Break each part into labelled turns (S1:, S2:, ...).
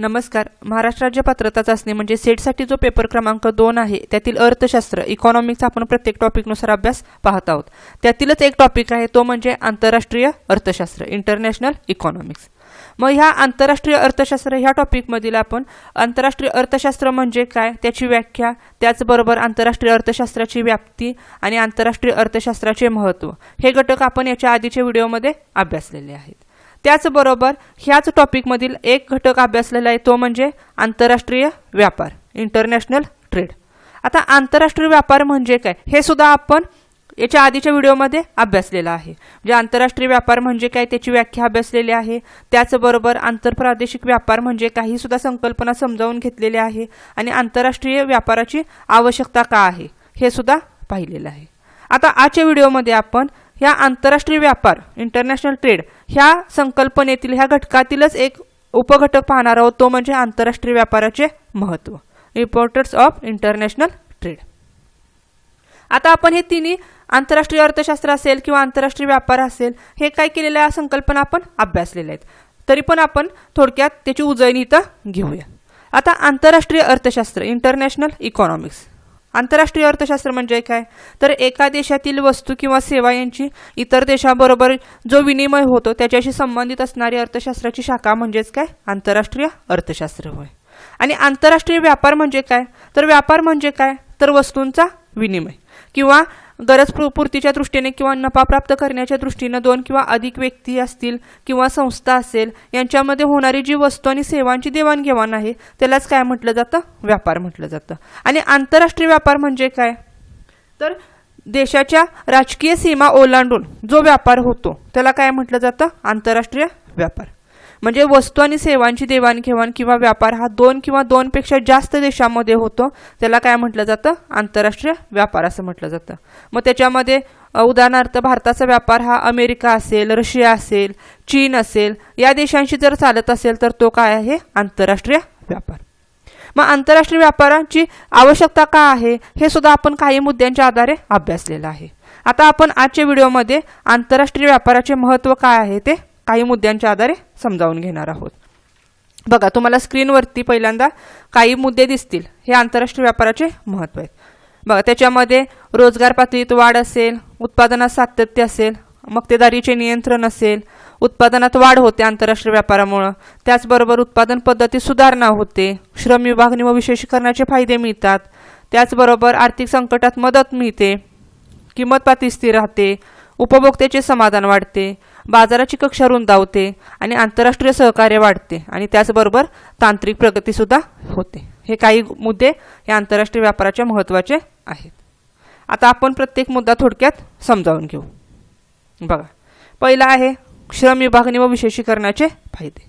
S1: नमस्कार. महाराष्ट्र राज्य पात्रता चाचणी म्हणजे सेटसाठी जो पेपर क्रमांक दोन आहे त्यातील अर्थशास्त्र इकॉनॉमिक्स आपण प्रत्येक टॉपिकनुसार अभ्यास पाहत आहोत. त्यातीलच एक टॉपिक आहे तो म्हणजे आंतरराष्ट्रीय अर्थशास्त्र इंटरनॅशनल इकॉनॉमिक्स मग ह्या आंतरराष्ट्रीय अर्थशास्त्र ह्या टॉपिकमधील आपण आंतरराष्ट्रीय अर्थशास्त्र म्हणजे काय त्याची व्याख्या त्याचबरोबर आंतरराष्ट्रीय अर्थशास्त्राची व्याप्ती आणि आंतरराष्ट्रीय अर्थशास्त्राचे महत्त्व हे घटक आपण याच्या आधीच्या व्हिडिओमध्ये अभ्यासलेले आहेत. त्याचबरोबर ह्याच टॉपिकमधील एक घटक अभ्यासलेला आहे तो म्हणजे आंतरराष्ट्रीय व्यापार इंटरनॅशनल ट्रेड आता आंतरराष्ट्रीय व्यापार म्हणजे काय? हे सुद्धा आपण याच्या आधीच्या व्हिडिओमध्ये अभ्यासलेला आहे. म्हणजे आंतरराष्ट्रीय व्यापार म्हणजे काय त्याची व्याख्या अभ्यासलेली आहे. त्याचबरोबर आंतरप्रादेशिक व्यापार म्हणजे काही सुद्धा संकल्पना समजावून घेतलेली आहे. आणि आंतरराष्ट्रीय व्यापाराची आवश्यकता का आहे हे सुद्धा पाहिलेलं आहे. आता आजच्या व्हिडिओमध्ये आपण ह्या आंतरराष्ट्रीय व्यापार इंटरनॅशनल ट्रेड ह्या संकल्पनेतील ह्या घटकातीलच एक उपघटक पाहणार आहोत तो म्हणजे आंतरराष्ट्रीय व्यापाराचे महत्त्व इम्पॉर्टन्स ऑफ इंटरनॅशनल ट्रेड आता आपण हे तिन्ही आंतरराष्ट्रीय अर्थशास्त्र असेल किंवा आंतरराष्ट्रीय व्यापार असेल हे काय केलेल्या संकल्पना आपण अभ्यासलेल्या आहेत. तरी पण आपण थोडक्यात त्याची उजळणी इथं घेऊया. आता आंतरराष्ट्रीय अर्थशास्त्र इंटरनॅशनल इकॉनॉमिक्स आंतरराष्ट्रीय अर्थशास्त्र म्हणजे काय? तर एका देशातील वस्तू किंवा सेवा यांची इतर देशाबरोबर जो विनिमय होतो त्याच्याशी संबंधित असणारी अर्थशास्त्राची शाखा म्हणजेच काय? आंतरराष्ट्रीय अर्थशास्त्र होय. आणि आंतरराष्ट्रीय व्यापार म्हणजे काय? तर व्यापार म्हणजे काय? तर वस्तूंचा विनिमय किंवा गरज पूर्तीच्या दृष्टीने किंवा नफा प्राप्त करण्याच्या दृष्टीनं दोन किंवा अधिक व्यक्ती असतील किंवा संस्था असेल यांच्यामध्ये होणारी जी वस्तू आणि सेवांची देवाणघेवाण आहे त्यालाच काय म्हटलं जातं? व्यापार म्हटलं जातं. आणि आंतरराष्ट्रीय व्यापार म्हणजे काय? तर देशाच्या राजकीय सीमा ओलांडून जो व्यापार होतो त्याला काय म्हटलं जातं? आंतरराष्ट्रीय व्यापार. म्हणजे वस्तू आणि सेवांची देवाणघेवाण किंवा व्यापार हा दोन किंवा दोनपेक्षा जास्त देशामध्ये होतो. त्याला काय म्हटलं जातं? आंतरराष्ट्रीय व्यापार असं म्हटलं जातं. मग त्याच्यामध्ये उदाहरणार्थ भारताचा व्यापार हा अमेरिका असेल रशिया असेल चीन असेल या देशांशी जर चालत असेल तर तो काय आहे? आंतरराष्ट्रीय व्यापार. मग आंतरराष्ट्रीय व्यापाराची आवश्यकता का आहे? हे सुद्धा आपण काही मुद्द्यांच्या आधारे अभ्यासलेलं आहे. आता आपण आजच्या व्हिडिओमध्ये आंतरराष्ट्रीय व्यापाराचे महत्त्व काय आहे ते काही मुद्द्यांच्या आधारे समजावून घेणार आहोत. बघा तुम्हाला स्क्रीनवरती पहिल्यांदा काही मुद्दे दिसतील. हे आंतरराष्ट्रीय व्यापाराचे महत्त्व आहेत. बघा त्याच्यामध्ये रोजगार पातळीत वाढ असेल उत्पादनात सातत्य असेल मक्तेदारीचे नियंत्रण असेल उत्पादनात वाढ होते आंतरराष्ट्रीय व्यापारामुळं. त्याचबरोबर उत्पादन पद्धतीत सुधारणा होते श्रम विभागणी व विशेषीकरणाचे फायदे मिळतात. त्याचबरोबर आर्थिक संकटात मदत मिळते किंमत पातळी स्थिर राहते उपभोक्त्याचे समाधान वाढते बाजाराची कक्षा रुंदावते आणि आंतरराष्ट्रीय सहकार्य वाढते आणि त्याचबरोबर तांत्रिक प्रगतीसुद्धा होते. हे काही मुद्दे हे आंतरराष्ट्रीय व्यापाराच्या महत्त्वाचे आहेत. आता आपण प्रत्येक मुद्दा थोडक्यात समजावून घेऊ. बघा पहिला आहे श्रम विभागणी व विशेषीकरणाचे फायदे.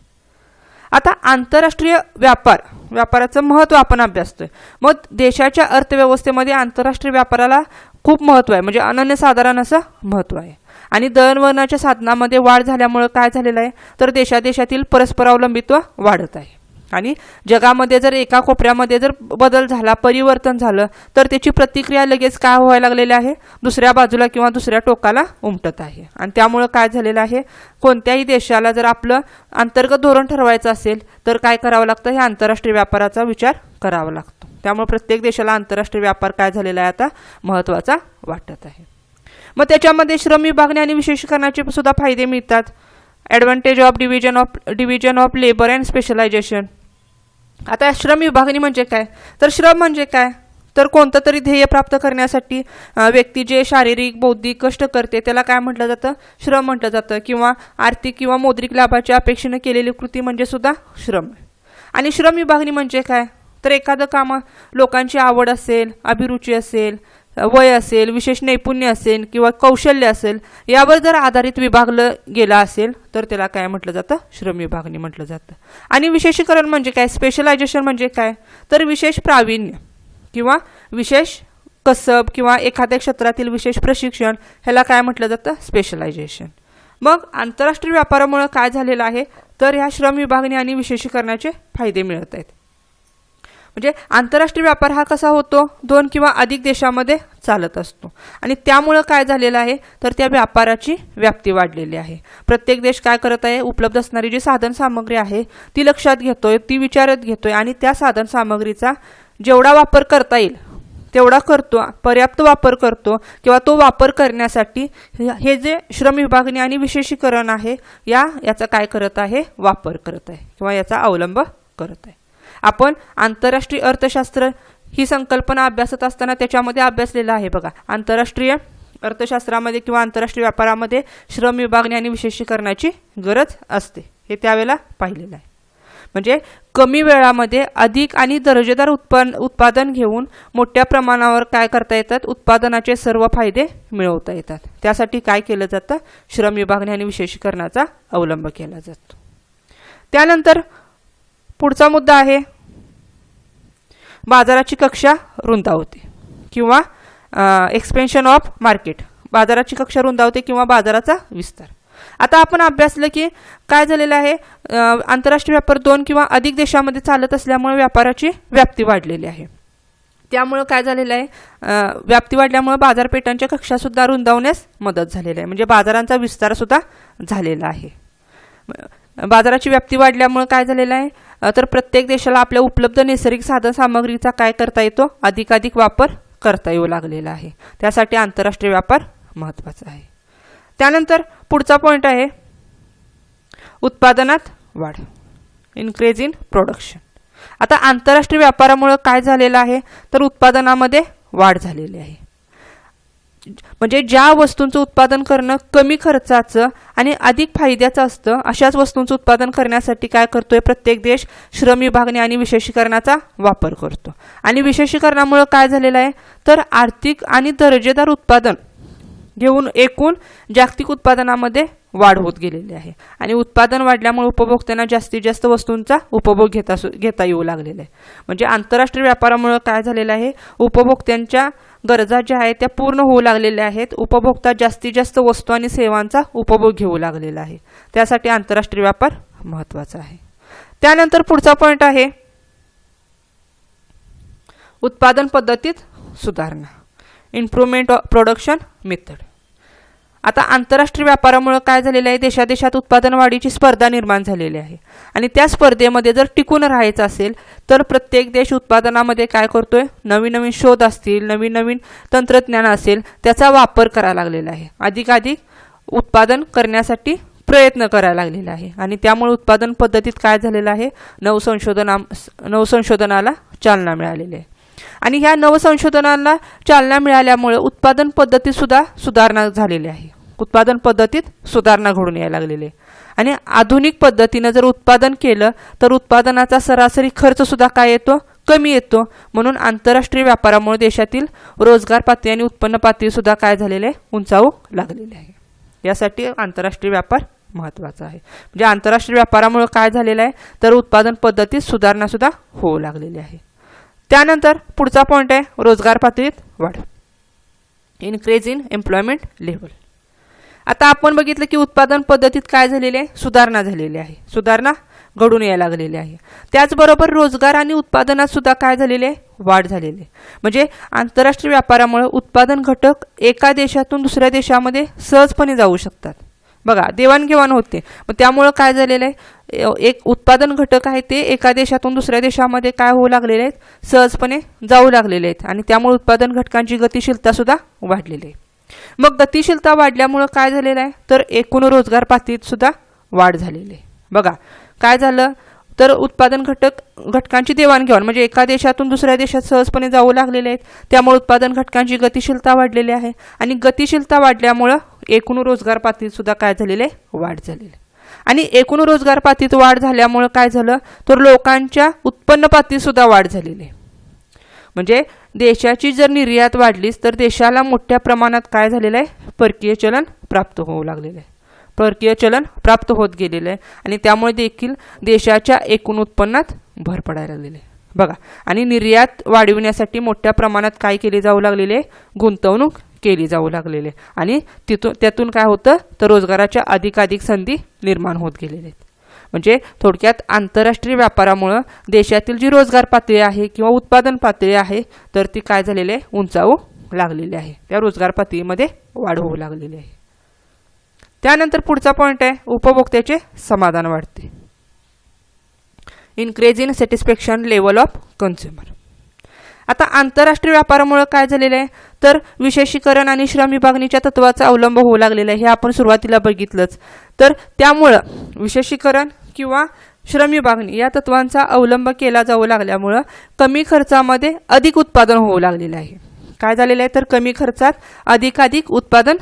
S1: आता आंतरराष्ट्रीय व्यापार व्यापाराचं महत्त्व आपण अभ्यासतोय. मग देशाच्या अर्थव्यवस्थेमध्ये आंतरराष्ट्रीय व्यापाराला खूप महत्त्व आहे. म्हणजे अनन्यसाधारण असं महत्त्व आहे. आणि दळणवळणाच्या साधनामध्ये वाढ झाल्यामुळं काय झालेलं आहे? तर देशादेशातील परस्परावलंबित्व वाढत आहे. आणि जगामध्ये जर एका कोपऱ्यामध्ये जर बदल झाला परिवर्तन झालं तर त्याची प्रतिक्रिया लगेच काय व्हायला लागलेली आहे? दुसऱ्या बाजूला किंवा दुसऱ्या टोकाला उमटत आहे. आणि त्यामुळं काय झालेलं आहे? कोणत्याही देशाला जर आपलं अंतर्गत धोरण ठरवायचं असेल तर काय करावं लागतं? हे आंतरराष्ट्रीय व्यापाराचा विचार करावा लागतो. त्यामुळे प्रत्येक देशाला आंतरराष्ट्रीय व्यापार काय झालेला आहे आता महत्त्वाचा वाटत आहे. मग त्याच्यामध्ये श्रम विभागणी आणि विशेषीकरणाचे सुद्धा फायदे मिळतात. Advantage of division of division of labour and specialisation आता श्रम विभागणी म्हणजे काय? तर श्रम म्हणजे काय? तर कोणतं तरी ध्येय प्राप्त करण्यासाठी व्यक्ती जे शारीरिक बौद्धिक कष्ट करते त्याला काय म्हटलं जातं? श्रम म्हटलं जातं किंवा आर्थिक किंवा मौद्रिक लाभाच्या अपेक्षेनं केलेली कृती म्हणजे सुद्धा श्रम. आणि श्रम विभागणी म्हणजे काय? तर एखादं काम लोकांची आवड असेल अभिरुची असेल वय असेल विशेष नैपुण्य असेल किंवा कौशल्य असेल यावर जर आधारित विभागलं गेलं असेल तर त्याला काय म्हटलं जातं? श्रम विभागणी म्हटलं जातं. आणि विशेषीकरण म्हणजे काय? स्पेशलायझेशन म्हणजे काय? तर विशेष प्रावीण्य किंवा विशेष कसब किंवा एखाद्या क्षेत्रातील विशेष प्रशिक्षण ह्याला काय म्हटलं जातं? स्पेशलायझेशन मग आंतरराष्ट्रीय व्यापारामुळं काय झालेलं आहे? तर ह्या श्रम विभागणी आणि विशेषीकरणाचे फायदे मिळत आहेत. म्हणजे आंतरराष्ट्रीय व्यापार हा कसा होतो? दोन किंवा अधिक देशामध्ये चालत असतो. आणि त्यामुळं काय झालेलं आहे? तर त्या व्यापाराची व्याप्ती वाढलेली आहे. प्रत्येक देश काय करत आहे? उपलब्ध असणारी जी साधन सामग्री आहे ती लक्षात घेतोय ती विचारत घेतोय आणि त्या साधन सामग्रीचा जेवढा वापर करता येईल तेवढा करतो पर्याप्त वापर करतो किंवा तो वापर करण्यासाठी हे- हे जे श्रम विभागणी आणि विशेषीकरण आहे या याचा काय करत आहे? वापर करत आहे किंवा याचा अवलंब करत आहे. आपण आंतरराष्ट्रीय अर्थशास्त्र ही संकल्पना अभ्यासत असताना त्याच्यामध्ये अभ्यासलेलं आहे बघा. आंतरराष्ट्रीय अर्थशास्त्रामध्ये किंवा आंतरराष्ट्रीय व्यापारामध्ये श्रम विभागणी आणि विशेषीकरणाची गरज असते. हे त्यावेळेला पाहिलेलं आहे. म्हणजे कमी वेळामध्ये अधिक आणि दर्जेदार उत्पन्न उत्पादन घेऊन मोठ्या प्रमाणावर काय करता येतात? उत्पादनाचे सर्व फायदे मिळवता येतात. त्यासाठी काय केलं जातं? श्रम विभागणी आणि विशेषीकरणाचा अवलंब केला जातो. त्यानंतर पुढचा मुद्दा आहे. बाजाराची कक्षा रुंदावते किंवा एक्सपेन्शन ऑफ मार्केट बाजाराची कक्षा रुंदावते किंवा बाजाराचा विस्तार. आता आपण अभ्यासलं की काय झालेलं आहे? आंतरराष्ट्रीय व्यापार दोन किंवा अधिक देशामध्ये चालत असल्यामुळे व्यापाराची व्याप्ती वाढलेली आहे. त्यामुळं काय झालेलं आहे? व्याप्ती वाढल्यामुळे बाजारपेठांच्या कक्षासुद्धा रुंदावण्यास मदत झालेली आहे. म्हणजे बाजारांचा विस्तारसुद्धा झालेला आहे. बाजाराची व्याप्ती वाढल्यामुळे काय झालेलं आहे? तर प्रत्येक देशाला आपल्या उपलब्ध नैसर्गिक साधन सामग्रीचा काय करता येतो? अधिकाधिक वापर करता येऊ लागलेला आहे. त्यासाठी आंतरराष्ट्रीय व्यापार महत्त्वाचा आहे. त्यानंतर पुढचा पॉईंट आहे उत्पादनात वाढ. इन्क्रीज इन प्रोडक्शन आता आंतरराष्ट्रीय व्यापारामुळं काय झालेलं आहे? तर उत्पादनामध्ये वाढ झालेली आहे. म्हणजे ज्या वस्तूंचं उत्पादन करणं कमी खर्चाचं आणि अधिक फायद्याचं असतं अशाच वस्तूंचं उत्पादन करण्यासाठी काय करतोय? प्रत्येक देश श्रम विभागणे आणि विशेषीकरणाचा वापर करतो. आणि विशेषीकरणामुळं काय झालेलं आहे? तर आर्थिक आणि दर्जेदार उत्पादन घेऊन एकूण जागतिक उत्पादनामध्ये वाढ होत गेलेली आहे. आणि उत्पादन वाढल्यामुळे उपभोक्त्यांना जास्तीत जास्त वस्तूंचा उपभोग घेता सु- घेता येऊ लागलेला आहे. म्हणजे आंतरराष्ट्रीय व्यापारामुळे काय झालेलं आहे? उपभोक्त्यांच्या गरजा ज्या आहेत त्या पूर्ण होऊ लागलेल्या आहेत. उपभोक्ता जास्तीत जास्त वस्तू आणि सेवांचा उपभोग घेऊ लागलेला आहे. त्यासाठी आंतरराष्ट्रीय व्यापार महत्त्वाचा आहे. त्यानंतर पुढचा पॉईंट आहे. उत्पादन पद्धतीत सुधारणा. इम्प्रूव्हमेंट ऑफ प्रोडक्शन मेथड आता आंतरराष्ट्रीय व्यापारामुळे काय झालेलं आहे? देशादेशात उत्पादन वाढीची स्पर्धा निर्माण झालेली आहे. आणि त्या स्पर्धेमध्ये जर टिकून राहायचं असेल तर प्रत्येक देश उत्पादनामध्ये काय करतोय? नवीन नवीन शोध असतील नवीन नवीन तंत्रज्ञान असेल त्याचा वापर करायला लागलेला आहे. अधिकाधिक उत्पादन करण्यासाठी प्रयत्न करायला लागलेला आहे. आणि त्यामुळे उत्पादन पद्धतीत काय झालेलं आहे? नवसंशोधना नवसंशोधनाला चालना मिळालेली आहे. आणि ह्या नवसंशोधनाला चालना मिळाल्यामुळे उत्पादन पद्धतीत सुद्धा सुधारणा झालेली आहे. उत्पादन पद्धतीत सुधारणा घडून यायला लागलेली आहे. आणि आधुनिक पद्धतीनं जर उत्पादन केलं तर उत्पादनाचा सरासरी खर्च सुद्धा काय येतो? कमी येतो. म्हणून आंतरराष्ट्रीय व्यापारामुळे देशातील रोजगार पातळी आणि उत्पन्न पातळी सुद्धा काय झालेले आहे? उंचावू लागलेले आहे. यासाठी आंतरराष्ट्रीय व्यापार महत्त्वाचा आहे. म्हणजे आंतरराष्ट्रीय व्यापारामुळे काय झालेलं आहे? तर उत्पादन पद्धतीत सुधारणा सुद्धा होऊ लागलेली आहे. त्यानंतर पुढचा पॉईंट आहे रोजगार पातळीत वाढ. इन्क्रीज इन एम्प्लॉयमेंट लेवल आता आपण बघितलं की उत्पादन पद्धतीत काय झालेली आहे? सुधारणा झालेली आहे. सुधारणा घडून यायला लागलेली आहे. त्याचबरोबर रोजगार आणि उत्पादनात सुद्धा काय झालेले आहे? वाढ झालेली आहे. म्हणजे आंतरराष्ट्रीय व्यापारामुळे उत्पादन घटक एका देशातून दुसऱ्या देशामध्ये सहजपणे जाऊ शकतात. बघा देवाणघेवाण होते. मग त्यामुळं काय झालेलं आहे? एक उत्पादन घटक आहे ते एका देशातून दुसऱ्या देशामध्ये काय होऊ लागलेले आहेत? सहजपणे जाऊ लागलेले आहेत. आणि त्यामुळे उत्पादन घटकांची गतिशीलता सुद्धा वाढलेली आहे. मग गतिशीलता वाढल्यामुळं काय झालेलं आहे? तर एकूण रोजगार पातळीत सुद्धा वाढ झालेली आहे. बघा काय झालं? तर उत्पादन घटक घटकांची देवाणघेवाण म्हणजे एका देशातून दुसऱ्या देशात सहजपणे जाऊ लागलेले आहेत. त्यामुळे उत्पादन घटकांची गतिशीलता वाढलेली आहे. आणि गतिशीलता वाढल्यामुळं एकूण रोजगार पातळीत सुद्धा काय झालेले आहे? वाढ झालेली आहे. आणि एकूण रोजगार पातळीत वाढ झाल्यामुळं काय झालं? तर लोकांच्या उत्पन्न पातळीत सुद्धा वाढ झालेली आहे. म्हणजे देशाची जर निर्यात वाढलीच तर देशाला मोठ्या प्रमाणात काय झालेलं आहे? परकीय चलन प्राप्त होऊ लागलेलं आहे. परकीय चलन प्राप्त होत गेलेलं आहे. आणि त्यामुळे देखील देशाच्या एकूण उत्पन्नात भर पडायला लागलेली आहे. बघा आणि निर्यात वाढविण्यासाठी मोठ्या प्रमाणात काय केले जाऊ लागलेले आहे? गुंतवणूक केली जाऊ लागलेली आहे. आणि तिथून त्यातून काय होतं? तर रोजगाराच्या अधिकाधिक संधी निर्माण होत गेलेल्या आहेत. म्हणजे थोडक्यात आंतरराष्ट्रीय व्यापारामुळं देशातील जी रोजगार पातळी आहे किंवा उत्पादन पातळी आहे तर ती काय झालेली आहे? उंचावू लागलेली आहे. त्या रोजगार पातळीमध्ये वाढ होऊ लागलेली आहे. त्यानंतर पुढचा पॉईंट आहे उपभोक्त्याचे समाधान वाढते. Increase in satisfaction level of consumer आता आंतरराष्ट्रीय व्यापारामुळं काय झालेलं आहे? तर विशेषीकरण आणि श्रम विभागणीच्या तत्वाचा अवलंब होऊ लागलेला आहे. हे आपण सुरुवातीला बघितलंच. तर त्यामुळं विशेषीकरण किंवा श्रम विभागणी या तत्वांचा अवलंब केला जाऊ लागल्यामुळं कमी खर्चामध्ये अधिक उत्पादन होऊ लागलेलं आहे. काय झालेलं आहे? तर कमी खर्चात अधिकाधिक उत्पादन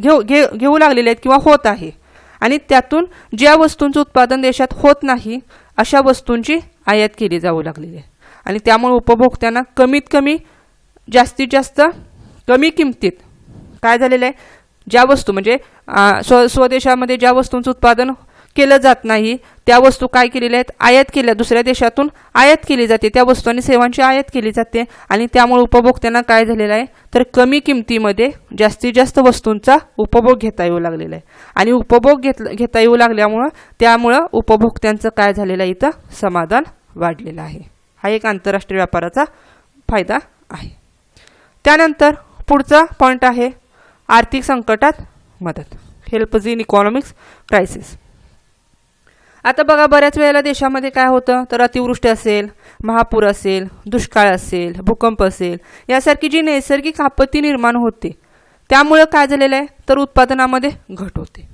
S1: घेऊ घे घेऊ लागलेले आहेत किंवा होत आहे. आणि त्यातून ज्या वस्तूंचं उत्पादन देशात होत नाही अशा वस्तूंची आयात केली जाऊ लागलेली आहे. आणि त्यामुळे उपभोक्त्यांना कमीत कमी जास्तीत जास्त कमी किमतीत. काय झालेलं आहे? ज्या वस्तू म्हणजे स्व स्वदेशामध्ये ज्या वस्तूंचं उत्पादन केलं जात नाही त्या वस्तू काय केलेल्या आहेत? आयात केल्या. दुसऱ्या देशातून आयात केली जाते. त्या वस्तू आणि सेवांची आयात केली जाते. आणि त्यामुळे उपभोक्त्यांना काय झालेलं आहे? तर कमी किमतीमध्ये जास्तीत जास्त वस्तूंचा उपभोग घेता येऊ लागलेला आहे. आणि उपभोग घेतला घेता येऊ लागल्यामुळं त्यामुळं उपभोक्त्यांचं काय झालेलं आहे? इथं समाधान वाढलेलं आहे. हा एक आंतरराष्ट्रीय व्यापाराचा फायदा आहे. त्यानंतर पुढचा पॉईंट आहे आर्थिक संकटात मदत. हेल्प इन इकॉनॉमिक्स क्रायसिस आता बघा बऱ्याच वेळेला देशामध्ये काय होतं? तर अतिवृष्टी असेल महापूर असेल दुष्काळ असेल भूकंप असेल यासारखी जी नैसर्गिक आपत्ती निर्माण होते त्यामुळं काय झालेलं आहे? तर उत्पादनामध्ये घट होते.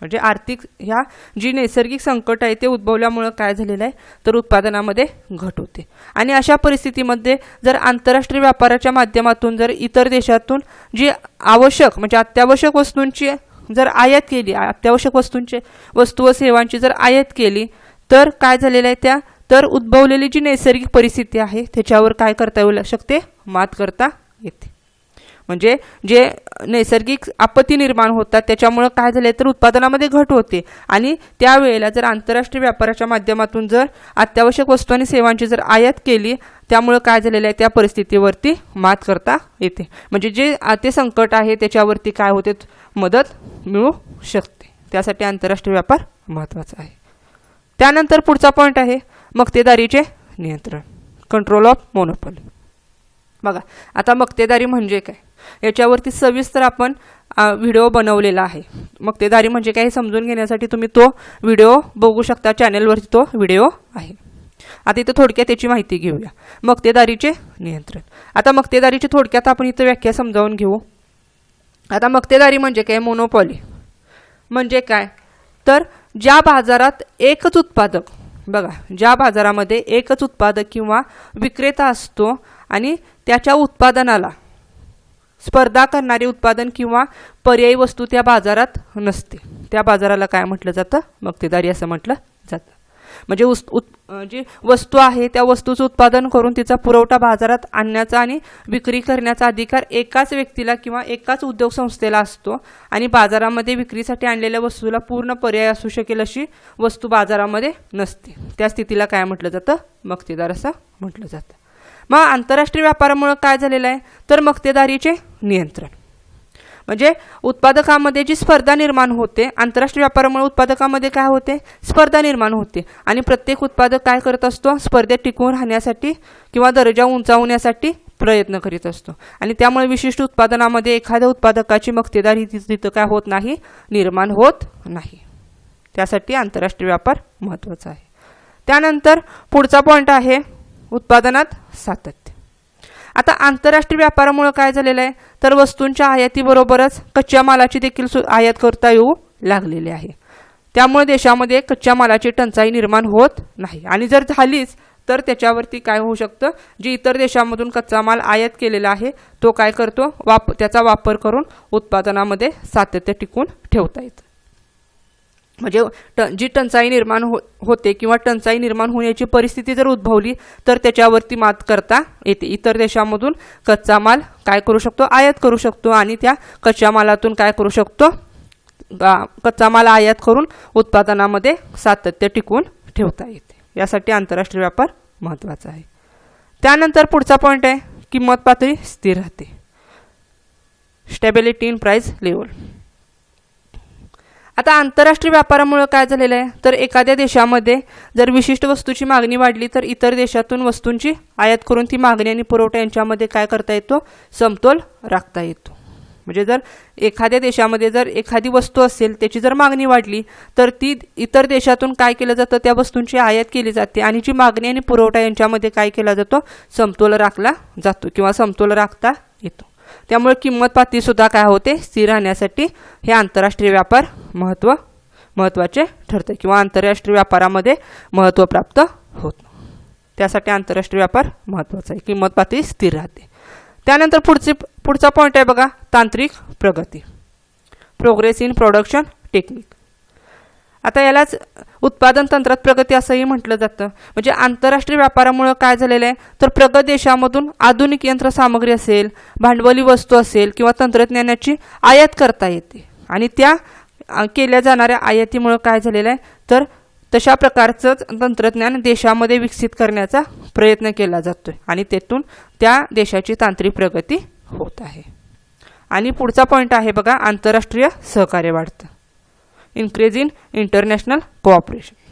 S1: म्हणजे आर्थिक ह्या जी नैसर्गिक संकट आहे ते उद्भवल्यामुळं काय झालेलं आहे? तर उत्पादनामध्ये घट होते. आणि अशा परिस्थितीमध्ये जर आंतरराष्ट्रीय व्यापाराच्या माध्यमातून जर इतर देशातून जी आवश्यक म्हणजे अत्यावश्यक वस्तूंची जर आयात केली अत्यावश्यक वस्तूंचे वस्तू व सेवांची जर आयात केली तर काय झालेलं आहे त्या? तर उद्भवलेली जी नैसर्गिक परिस्थिती आहे त्याच्यावर काय करता येऊ शकते? मात करता येते. म्हणजे जे नैसर्गिक आपत्ती निर्माण होतात त्याच्यामुळं काय झाले तर उत्पादनामध्ये घट होते. आणि त्यावेळेला जर आंतरराष्ट्रीय व्यापाराच्या माध्यमातून जर अत्यावश्यक वस्तू आणि सेवांची जर आयात केली त्यामुळं काय झालेलं आहे? त्या परिस्थितीवरती मात करता येते. म्हणजे जे ते संकट आहे त्याच्यावरती काय होते? मदत मिळू शकते. त्यासाठी आंतरराष्ट्रीय व्यापार महत्त्वाचा आहे. त्यानंतर पुढचा पॉईंट आहे मक्तेदारीचे नियंत्रण. कंट्रोल ऑफ मोनोपॉली बघा आता मक्तेदारी म्हणजे काय? याच्यावरती सविस्तर आपण व्हिडिओ बनवलेला आहे. मक्तेदारी म्हणजे काय हे समजून घेण्यासाठी तुम्ही तो व्हिडिओ बघू शकता. चॅनलवरती तो व्हिडिओ आहे. आता इथं थोडक्यात त्याची माहिती घेऊया. मक्तेदारीचे नियंत्रण. आता मक्तेदारीची थोडक्यात आपण इथं व्याख्या समजावून घेऊ. आता मक्तेदारी म्हणजे काय? मोनोपॉली. म्हणजे काय? तर ज्या बाजारात एकच उत्पादक बघा ज्या बाजारामध्ये एकच उत्पादक किंवा विक्रेता असतो आणि त्याच्या उत्पादनाला स्पर्धा करणारे उत्पादन किंवा पर्यायी वस्तू त्या बाजारात नसते. त्या बाजाराला काय म्हटलं जातं? मक्तेदारी असं म्हटलं जातं. म्हणजे उस उत जी वस्तू आहे त्या वस्तूचं उत्पादन करून तिचा पुरवठा बाजारात आणण्याचा आणि विक्री करण्याचा अधिकार एकाच व्यक्तीला किंवा एकाच उद्योग संस्थेला असतो आणि बाजारामध्ये विक्रीसाठी आणलेल्या वस्तूला पूर्ण पर्याय असू शकेल अशी वस्तू बाजारामध्ये नसते. त्या स्थितीला काय म्हटलं जातं? मक्तेदार असं म्हटलं जातं. मग आंतरराष्ट्रीय व्यापारामुळं काय झालेलं आहे? तर मक्तेदारीचे नियंत्रण. म्हणजे उत्पादकामध्ये जी स्पर्धा निर्माण होते आंतरराष्ट्रीय व्यापारामुळे उत्पादकामध्ये काय होते? स्पर्धा निर्माण होते. आणि प्रत्येक उत्पादक काय करत असतो? स्पर्धेत टिकून राहण्यासाठी किंवा दर्जा उंचावण्यासाठी प्रयत्न करीत असतो. आणि त्यामुळे विशिष्ट उत्पादनामध्ये एखाद्या उत्पादकाची मक्तेदारी तिथं काय होत नाही? निर्माण होत नाही. त्यासाठी आंतरराष्ट्रीय व्यापार महत्त्वाचा आहे. त्यानंतर पुढचा पॉईंट आहे उत्पादनात सातत्य. आता आंतरराष्ट्रीय व्यापारामुळे काय झालेलं आहे? तर वस्तूंच्या आयातीबरोबरच कच्च्या मालाची देखील सु आयात करता येऊ लागलेली आहे. त्यामुळे देशामध्ये कच्च्या मालाची टंचाई निर्माण होत नाही. आणि जर झालीच तर त्याच्यावरती काय होऊ शकतं? जे इतर देशामधून कच्चा माल आयात केलेला आहे तो काय करतो? वाप त्याचा वापर करून उत्पादनामध्ये सातत्य टिकून ठेवता येतं. म्हणजे ट जी टंचाई निर्माण हो होते किंवा टंचाई निर्माण होण्याची परिस्थिती जर उद्भवली तर त्याच्यावरती मात करता येते. इतर देशामधून कच्चा माल काय करू शकतो? आयात करू शकतो आणि त्या कच्च्या मालातून काय करू शकतो? कच्चा माल आयात करून उत्पादनामध्ये सातत्य टिकवून ठेवता येते. यासाठी आंतरराष्ट्रीय व्यापार महत्त्वाचा आहे. त्यानंतर पुढचा पॉईंट आहे किंमत पातळी स्थिर राहते. स्टेबिलिटी इन प्राईस लेवल आता आंतरराष्ट्रीय व्यापारामुळे काय झालेलं आहे? तर एखाद्या देशामध्ये जर विशिष्ट वस्तूची मागणी वाढली तर इतर देशातून वस्तूंची आयात करून ती मागणी आणि पुरवठा यांच्यामध्ये काय करता येतो? समतोल राखता येतो. म्हणजे जर एखाद्या देशामध्ये जर एखादी वस्तू असेल त्याची जर मागणी वाढली तर ती इतर देशातून काय केलं जातं? त्या वस्तूंची आयात केली जाते आणि जी मागणी आणि पुरवठा यांच्यामध्ये काय केला जातो? समतोल राखला जातो किंवा समतोल राखता येतो. त्यामुळे किंमत पातळीसुद्धा काय होते? स्थिर राहण्यासाठी हे आंतरराष्ट्रीय व्यापार महत्त्व महत्त्वाचे ठरते किंवा आंतरराष्ट्रीय व्यापारामध्ये महत्त्व प्राप्त होतं. त्यासाठी आंतरराष्ट्रीय व्यापार महत्त्वाचा आहे. किंमत पातळी स्थिर राहते. त्यानंतर पुढची पुढचा पॉईंट आहे बघा तांत्रिक प्रगती. प्रोग्रेस इन प्रोडक्शन टेक्निक आता यालाच उत्पादन तंत्रात प्रगती असंही म्हटलं जातं. म्हणजे आंतरराष्ट्रीय व्यापारामुळं काय झालेलं आहे? तर प्रगत देशामधून आधुनिक यंत्रसामग्री असेल भांडवली वस्तू असेल किंवा तंत्रज्ञानाची आयात करता येते. आणि त्या केल्या जाणाऱ्या आयातीमुळं काय झालेलं आहे? तर तशा प्रकारचंच तंत्रज्ञान देशामध्ये विकसित करण्याचा प्रयत्न केला जातो आहे आणि तेथून त्या देशाची तांत्रिक प्रगती होत आहे. आणि पुढचा पॉईंट आहे बघा आंतरराष्ट्रीय सहकार्य वाढतं. इन्क्रीज इन इंटरनॅशनल कोऑपरेशन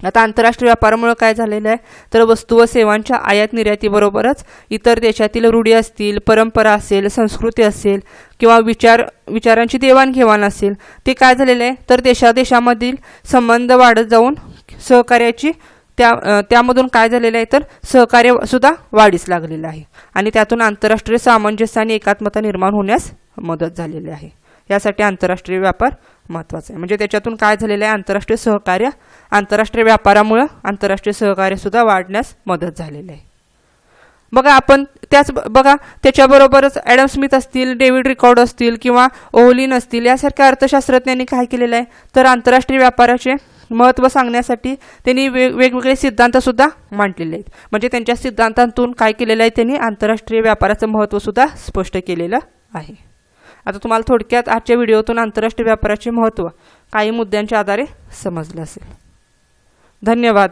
S1: आता आंतरराष्ट्रीय व्यापारामुळे काय झालेलं आहे? तर वस्तू व सेवांच्या आयात निर्यातीबरोबरच इतर देशातील रूढी असतील परंपरा असेल संस्कृती असेल किंवा विचार विचारांची देवाणघेवाण असेल ते काय झालेलं आहे? तर देशादेशामधील संबंध वाढत जाऊन सहकार्याची त्या त्यामधून काय झालेलं आहे? तर सहकार्य सुद्धा वाढीस लागलेलं आहे. आणि त्यातून आंतरराष्ट्रीय सामंजस्य आणि एकात्मता निर्माण होण्यास मदत झालेली आहे. यासाठी आंतरराष्ट्रीय व्यापार महत्त्वाचं आहे. म्हणजे त्याच्यातून काय झालेलं आहे? आंतरराष्ट्रीय सहकार्य आंतरराष्ट्रीय व्यापारामुळं आंतरराष्ट्रीय सहकार्यसुद्धा वाढण्यास मदत झालेली आहे. बघा आपण त्याच ब- बघा त्याच्याबरोबरच ॲडम स्मिथ असतील डेव्हिड रिकॉर्ड असतील किंवा ओहलिन असतील यासारख्या अर्थशास्त्रज्ञांनी काय केलेलं आहे? तर आंतरराष्ट्रीय व्यापाराचे महत्त्व सांगण्यासाठी त्यांनी वेग वेगवेगळे सिद्धांतसुद्धा मांडलेले आहेत. म्हणजे त्यांच्या सिद्धांतांतून काय केलेलं आहे? त्यांनी आंतरराष्ट्रीय व्यापाराचं महत्त्वसुद्धा स्पष्ट केलेलं आहे. आता तुम्हाला थोडक्यात आजच्या व्हिडिओतून आंतरराष्ट्रीय व्यापाराचे महत्त्व काही मुद्द्यांच्या आधारे समजलं असेल. धन्यवाद.